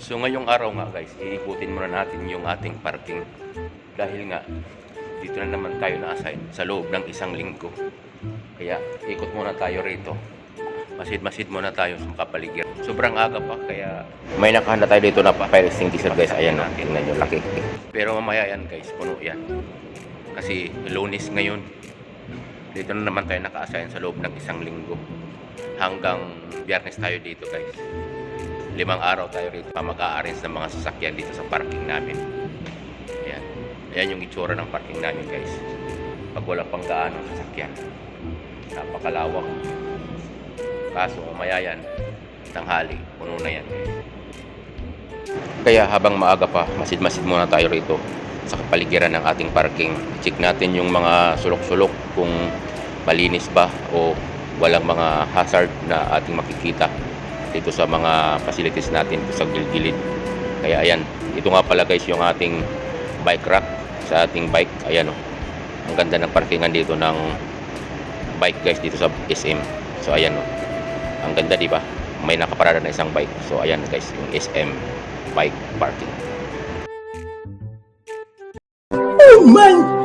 So ngayong araw nga guys, iikutin muna natin yung ating parking. Dahil nga, dito na naman tayo na-assign sa loob ng isang linggo. Kaya ikot muna tayo rito. Masid-masid muna tayo sa kapaligid. Sobrang aga pa, kaya... May nakahanda tayo dito na fire extinguisher guys. Ayan o, tingnan nyo, laki. Pero mamaya yan guys, puno yan. Kasi lunis ngayon. Dito na naman tayo naka-assign sa loob ng isang linggo. Hanggang biyernes tayo dito guys. Limang araw tayo rito mag-a-arrange ng mga sasakyan dito sa parking namin. Ayan. Ayan yung itsura ng parking namin guys. Pag wala pang gaano sasakyan. Napakalawak. Kaso umaya yan, tanghali, puno na yan. Kaya habang maaga pa, masid-masid muna tayo rito sa kapaligiran ng ating parking. Check natin yung mga sulok-sulok kung malinis ba o walang mga hazard na ating makikita dito sa mga facilities natin sa gilid-gilid. Kaya ayan, ito nga pala guys yung ating bike rack sa ating bike. Ayan o. Ang ganda ng parkingan dito ng bike guys dito sa SM. So ayan o. Ang ganda di ba? May nakaparada na isang bike. So ayan guys, yung SM bike parking. Oh my